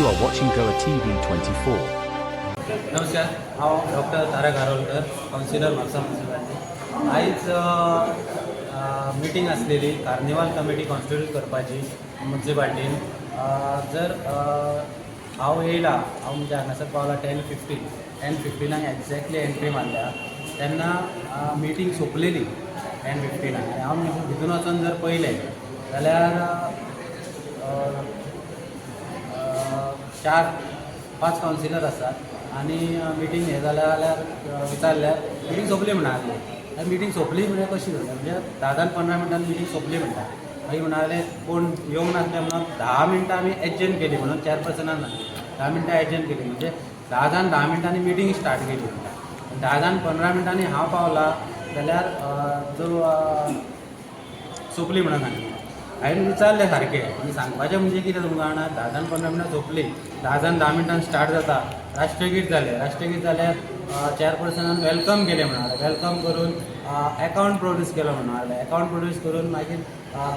You are watching Goa TV 24. नमस्कार हांव doctor Tarak Arolkar councillor Mapusa municipality आयज meeting आसलेली कार्निवाल कमिटी कॉन्स्टिट्यूट करपाची म्युन्सिपाल्टीन जर हांव येयला हांव म्हणजे हांगासर पावला टेन फिफ्टीन टेन फिफ्टिनाक एक्झॅक्टली एंट्री मारल्या तेन्ना मिटींग सोंपलेली टेन फिफ्टिनाक आनी हांव भितून वचून जर पयलें जाल्यार चार पांच कावन्सिलर आसात आनी मिटींग हें जालें जाल्यार विचारल्यार मिटींग सोंपली म्हणा मिटींग सोंपली म्हणजे कशी जाता म्हणजे धा धा पंदरा मिनटान मिटींग सोंपली म्हणटा मागीर म्हणाले कोण येवंक नासले म्हणून धा मिनटां आमी एडजन केली म्हणून चॅरपर्सनान धा मिनटां एडजन केली म्हणजे धा जावन धा मिनटांनी मिटींग स्टार्ट केली म्हणटा धा जावन पंदरा मिनटांनी हांव पावला जाल्यार अ, जो सोंपली म्हणून सांगली हांवें विचारलें सारकें आनी सांगपाचें म्हणजे कितें तुमकां जाणा धा जाण पंदरा मिनटां सोंपली धा जाण धा मिनटान स्टार्ट जाता. राष्ट्रगीत जालें राष्ट्रगीत जाल्यार चेअरपर्सनान वेलकम केलें म्हणाले. वेलकम करून एकावंट प्रोड्यूस केलो म्हणाले. एकावंट प्रोड्यूस करून मागीर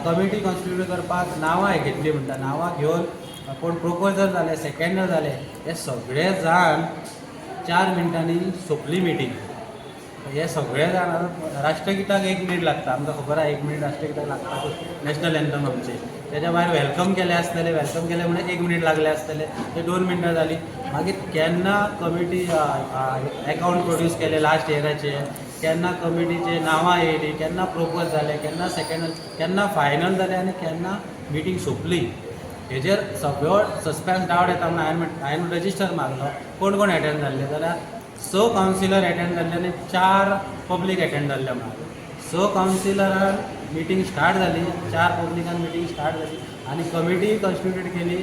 कमिटी कॉन्स्टिट्यूट करपाक नांवां घेतली म्हणटा नांवां घेवन कोण प्रोपोजर जाले सेकेंडर जाले हे सगळे जाण चार मिनटांनी सोंपली मिटींग म्हणजे हे सगळे जाण राष्ट्रगीताक राष्ट्रगिताक एक मिनीट लागता. आमकां खबर आहा एक मिनीट राष्ट्रगिताक लागता. नॅशनल एन्थम आमचे. त्याच्या भायर वेलकम केलें आसतलें वेलकम केलें म्हणून एक मिनीट लागले आसतलें ते दोन मिनटां जालीं मागीर केन्ना कमिटी अकाउंट प्रोड्यूस केले लास्ट इयराचे केन्ना कमिटीचे नांवां येयलीं केन्ना प्रोपोज जालें केन्ना सेकंड केन्ना फायनल जालें आनी केन्ना मिटींग सोंपली. हेजेर सगळो सस्पेन्स डावट येता म्हणून हांवें हांवें रजिस्टर मारलो कोण कोण एटेंड जाल्ले जाल्यार स कावन्सिलर एटेंड जाल्ले आनी चार पब्लीक एटेंड जाल्ले म्हणून स कावन्सिलरान मिटींग स्टार्ट जाली चार पब्लिकान मिटींग स्टार्ट जाली आनी कमिटी कॉन्स्टिट्यूट केली.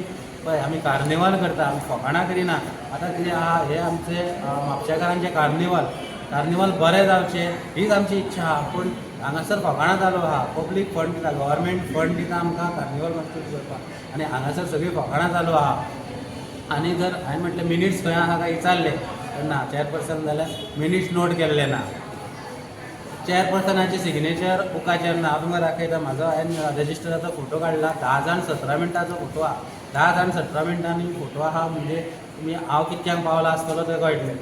पळय आमी कार्निवाल करता. आमी फकाणां करिना. आतां कितें आहा हे आमचे अ, म्हापशेकारांचे कार्निवाल कार्निवाल बरें जावचें हीच आमची इच्छा. आहा पूण हांगासर फकाणां चालू आहा पब्लीक फंड दिता गव्हर्मेंट फंड दिता आमकां कार्निवाल कॉन्स्टिट्यूट करपाक आनी हांगासर सगळीं फकाणां चालू आहा आनी जर हांवें म्हटलें मिनिट्स खंय आहा काय विचारले ना चॅरपर्सन जाल्यार मिनीट नोट केल्ले ना. चॅरपर्सनाचे सिग्नेचर बुकाचेर ना हांव तुमकां दाखयता म्हाजो हांवें रजिस्टराचो फोटो काडला धा जाण सतरा मिनटाचो फोटो आहा धा जाण सतरा मिनटांनी फोटो आहा म्हणजे तुमी हांव कितक्यांक पावला आसतलो तें कळटलें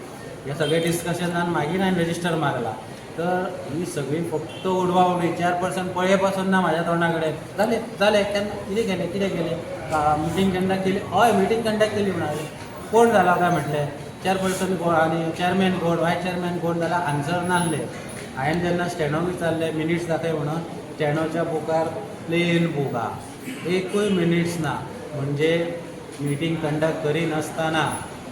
हे सगळें डिस्कशनान मागीर हांवें रजिस्टर मारला तर ही सगळी फक्त उडवा उडवी चार पर्सन पळयपासून ना म्हाज्या तोंडा कडेन जालें जालें केन्ना कितें केलें कितें केलें मिटींग कंडक्ट केली? हय मिटींग कंडक्ट केली म्हणाले. कोण जाला काय म्हटलें? चार पर्सन गोड आनी चॅरमॅन कोण वायस चॅरमॅन कोण जाल्यार आन्सर नासले हांवें जेन्ना स्टॅनो विचारले मिनिट्स दाखय म्हणून. स्टॅनोच्या बुकार प्लेन बूक आहा एकूय मिनिट्स ना म्हणजे मिटींग कंडक्ट करिनासतना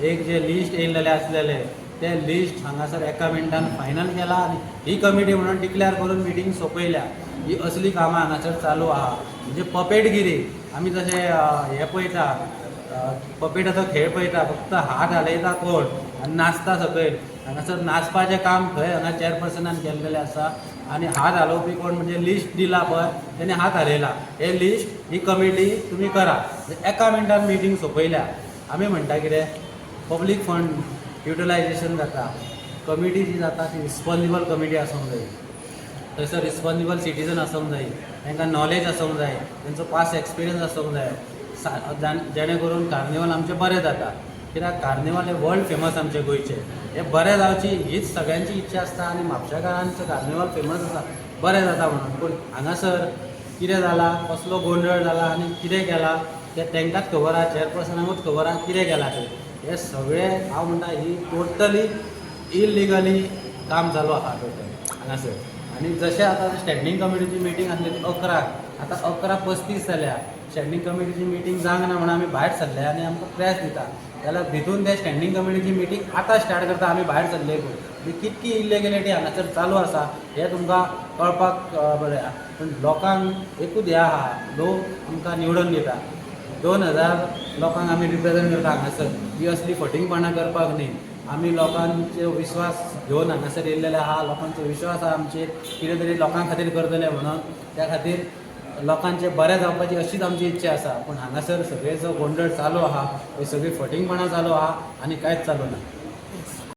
एक जे लिस्ट येयलेले आसलेले ते लिस्ट हांगासर एका मिनटान फायनल केला आनी ही कमिटी म्हणून डिक्लेअर करून मिटींग सोंपयल्या ही असली कामां हांगासर चालू आहा म्हणजे पपेटगिरी. आमी जशे हें हे पळयता अं, खेळ पळयता फक्त हात हालयता कोण? आनी नाचता सकयल हांगासर नाचपाचें काम खंय हांगा चेअरपर्सनान केल्लेलें आसा आनी हात हालोवपी कोण? म्हणजे लिस्ट दिला पळय तेणे हात हालयला हे लिस्ट ही कमिटी तुमी करा. एका मिनटान मिटींग सोंपयल्या आमी म्हणटा कितें पब्लीक फंड युटिलायजेशन जाता कमिटी जी जाता ती रिस्पॉन्सिबल कमिटी आसूंक जाय थंयसर रिस्पॉन्सिबल सिटीजन आसूंक जाय तांकां नॉलेज आसूंक जाय तांचो पास्ट एक्सपिरियन्स आसूंक जाय सा- जेणे करून कार्निवल आमचें बरें जाता कित्याक कार्निवल हें वर्ल्ड फेमस आमचें गोंयचें. हें बरें जावची हीच सगळ्यांची इच्छा आसता आनी म्हापशेकारांचो कार्निवल फेमस आसा बरें जाता म्हणून. पूण हांगासर कितें जालां? कसलो गोंदळ जाला आनी कितें केला? तें तांकांच खबर आहा चॅरपर्सनाकूच खबर आहा कितें केलां तें. हें सगळें हांव म्हणटा ही टोटली इलिगली काम चालू आहा टोटल. हांगासर. आनी जशें आतां स्टँडींग कमिटीची मिटींग ती अकराक आतां अकरा पस्तीस जाल्या स्टँडींग कमिटीची मिटींग जावंक ना म्हणून आमी भायर सरले आनी आमकां प्रेस दिता जाल्यार भितून ते स्टँडींग कमिटीची मिटींग आतां स्टार्ट करता आमी भायर सरले पूण कितकी इलिगेलिटी हांगासर चालू आसा हें तुमकां कळपाक अं, बरें आहा. पूण लोकांक एकूच हें. आहा लोक आमकां निवडून दिता. दोन हजार लोकांक आमी रिप्रेझेंट करता हांगासर. ही असली फटींगपणां करपाक न्ही. आमी लोकांचो विश्वास घेवन हांगासर येयल्लेले आहा. लोकांचो विश्वास आहा आमचेर कितें तरी लोकां खातीर करतले म्हणून. त्या खातीर लोकांचे बरें जावपाची अशीच आमची इच्छा आसा पूण हांगासर सगळे जो गोंधळ चालू आहा ही सगळी फटींगपणां चालू आहा आनी कांयच चालू ना